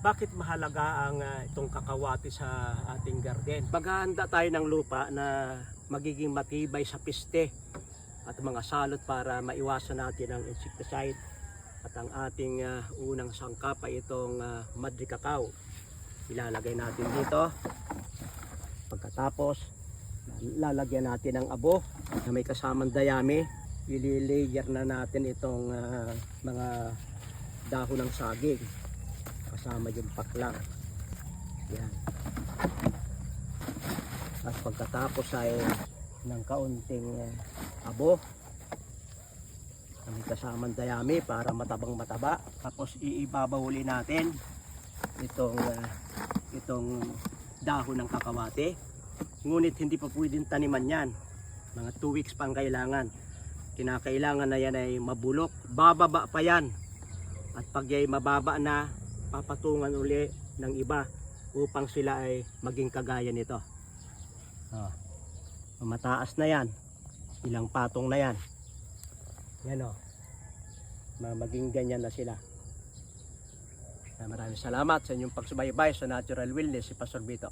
bakit mahalaga ang ah, itong kakawati sa ating garden? Maghahanda tayo ng lupa na magiging matibay sa piste at mga salot para maiwasan natin ang insecticide at ang ating ah, unang sangkap ay itong uh, madri cacao. Ilalagay natin dito. Pagkatapos, lalagyan natin ng abo na may kasamang dayami. Ililayer na natin itong ah, mga dahon ng saging kasama yung paklang. Yan. At pagkatapos ay ng kaunting eh, abo may kasamang dayami para matabang mataba. Tapos iibabaw uli natin itong ah, itong dahon ng kakawate. Ngunit hindi pa pwedeng taniman yan. Mga 2 weeks pang kailangan. Kinakailangan na yan ay mabulok. Bababa pa yan. At pag ay mababa na, papatungan uli ng iba upang sila ay maging kagaya nito. Oh. Mataas na yan. Ilang patong na yan. Yan o. Ma- Maging ganyan na sila. Ah, Maraming salamat sa inyong pagsubaybay sa Natural Wellness si Pastor Vito.